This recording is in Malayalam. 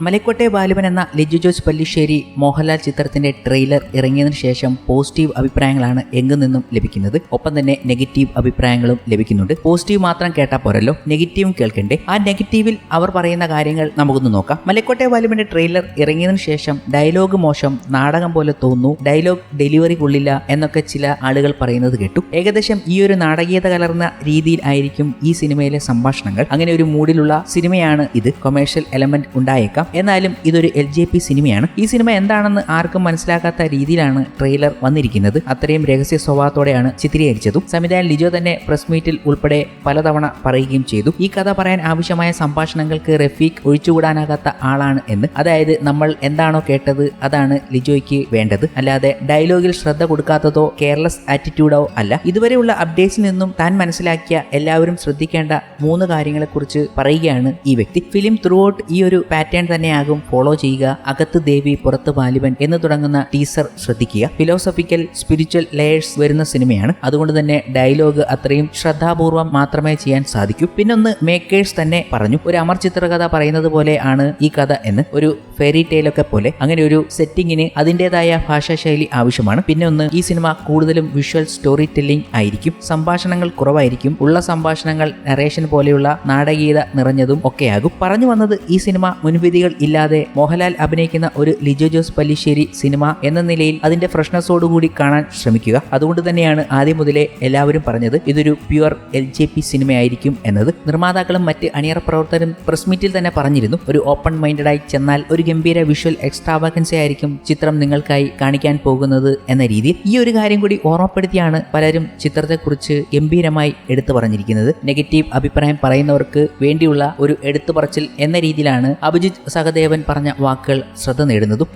മലക്കോട്ടെ ബാലുവൻ എന്ന ലിജു ജോസ് പല്ലിശ്ശേരി മോഹൻലാൽ ചിത്രത്തിന്റെ ട്രെയിലർ ഇറങ്ങിയതിന് ശേഷം പോസിറ്റീവ് അഭിപ്രായങ്ങളാണ് എങ്ങു നിന്നും ലഭിക്കുന്നത്. ഒപ്പം തന്നെ നെഗറ്റീവ് അഭിപ്രായങ്ങളും ലഭിക്കുന്നുണ്ട്. പോസിറ്റീവ് മാത്രം കേട്ടാൽ പോരല്ലോ. നെഗറ്റീവും കേൾക്കണ്ടേ? ആ നെഗറ്റീവിൽ അവർ പറയുന്ന കാര്യങ്ങൾ നമുക്കൊന്ന് നോക്കാം. മലക്കോട്ടെ ബാലുവിന്റെ ട്രെയിലർ ഇറങ്ങിയതിനു ശേഷം ഡയലോഗ് മോശം നാടകം പോലെ തോന്നുന്നു ഡയലോഗ് ഡെലിവറി കൊള്ളില്ല എന്നൊക്കെ ചില ആളുകൾ പറയുന്നത് കേട്ടു. ഏകദേശം ഈ ഒരു നാടകീയത കലർന്ന രീതിയിൽ ആയിരിക്കും ഈ സിനിമയിലെ സംഭാഷണങ്ങൾ. അങ്ങനെ ഒരു മൂഡിലുള്ള സിനിമയാണ് ഇത്. കൊമേഴ്ഷ്യൽ എലമെന്റ് ഉണ്ടായേക്കാം. എന്നാലും ഇതൊരു എൽ ജെ പി സിനിമയാണ്. ഈ സിനിമ എന്താണെന്ന് ആർക്കും മനസ്സിലാക്കാത്ത രീതിയിലാണ് ട്രെയിലർ വന്നിരിക്കുന്നത്. അത്രയും രഹസ്യ സ്വഭാവത്തോടെയാണ് ചിത്രീകരിച്ചതും. സംവിധായകൻ ലിജോ തന്നെ പ്രസ് മീറ്റിൽ ഉൾപ്പെടെ പലതവണ പറയുകയും ചെയ്തു. ഈ കഥ പറയാൻ ആവശ്യമായ സംഭാഷണങ്ങൾക്ക് റഫീഖ് ഒഴിച്ചുകൂടാനാകാത്ത ആളാണ് എന്ന്. അതായത് നമ്മൾ എന്താണോ കേട്ടത് അതാണ് ലിജോയ്ക്ക് വേണ്ടത്. അല്ലാതെ ഡയലോഗിൽ ശ്രദ്ധ കൊടുക്കാത്തതോ കെയർലെസ് ആറ്റിറ്റ്യൂഡോ അല്ല. ഇതുവരെയുള്ള അപ്ഡേറ്റ്സിൽ നിന്നും താൻ മനസ്സിലാക്കിയ എല്ലാവരും ശ്രദ്ധിക്കേണ്ട മൂന്ന് കാര്യങ്ങളെക്കുറിച്ച് പറയുകയാണ് ഈ വ്യക്തി. ഫിലിം ത്രൂ ഔട്ട് ഈ ഒരു പാറ്റേൺ തന്നെയാകും. ഫോളോ ചെയ്യുക. അകത്ത് ദേവി പുറത്ത് ബാലിവൻ എന്ന് തുടങ്ങുന്ന ടീസർ ശ്രദ്ധിക്കുക. ഫിലോസഫിക്കൽ സ്പിരിച്വൽ ലെയേഴ്സ് വരുന്ന സിനിമയാണ്. അതുകൊണ്ട് തന്നെ ഡയലോഗ് അത്രയും ശ്രദ്ധാപൂർവം മാത്രമേ ചെയ്യാൻ സാധിക്കൂ. പിന്നൊന്ന് മേക്കേഴ്സ് തന്നെ പറഞ്ഞു. ഒരു അമർ ചിത്രകഥ പറയുന്നത് പോലെ ആണ് ഈ കഥ എന്ന്. ഒരു ഫെറി ടെയിലൊക്കെ പോലെ. അങ്ങനെ ഒരു സെറ്റിങ്ങിന് അതിന്റെതായ ഭാഷാശൈലി ആവശ്യമാണ്. പിന്നെ ഒന്ന് ഈ സിനിമ കൂടുതലും വിഷ്വൽ സ്റ്റോറി ടെല്ലിംഗ് ആയിരിക്കും. സംഭാഷണങ്ങൾ കുറവായിരിക്കും. ഉള്ള സംഭാഷണങ്ങൾ നറേഷൻ പോലെയുള്ള നാടകീയത നിറഞ്ഞതും ഒക്കെയാകും. പറഞ്ഞു വന്നത് ഈ സിനിമ മുൻവിധികൾ ഇല്ലാതെ മോഹൻലാൽ അഭിനയിക്കുന്ന ഒരു ലിജോ ജോസ് പല്ലിശ്ശേരി സിനിമ എന്ന നിലയിൽ അതിന്റെ ഫ്രഷ്നസോടുകൂടി കാണാൻ ശ്രമിക്കുക. അതുകൊണ്ട് തന്നെയാണ് ആദ്യം മുതലേ എല്ലാവരും പറഞ്ഞത് ഇതൊരു പ്യുവർ എൽ ജെ പി സിനിമയായിരിക്കും എന്നത്. നിർമ്മാതാക്കളും മറ്റ് അണിയറ പ്രവർത്തകരും പ്രസ് മീറ്റിൽ തന്നെ പറഞ്ഞിരുന്നു ഒരു ഓപ്പൺ മൈൻഡഡായി ചെന്നാൽ ഒരു ഗംഭീര വിഷ്വൽ എക്സ്ട്രാവാക്കൻസി ആയിരിക്കും ചിത്രം നിങ്ങൾക്കായി കാണിക്കാൻ പോകുന്നത് എന്ന രീതിയിൽ ഈ ഒരു കാര്യം കൂടി ഓർമ്മപ്പെടുത്തിയാണ് പലരും ചിത്രത്തെക്കുറിച്ച് ഗംഭീരമായി എടുത്തു പറഞ്ഞിരിക്കുന്നത്. നെഗറ്റീവ് അഭിപ്രായം പറയുന്നവർക്ക് വേണ്ടിയുള്ള ഒരു എടുത്തു പറച്ചിൽ എന്ന രീതിയിലാണ് അഭിജിത്ത് സഹദേവൻ പറഞ്ഞ വാക്കുകൾ ശ്രദ്ധ നേടുന്നതും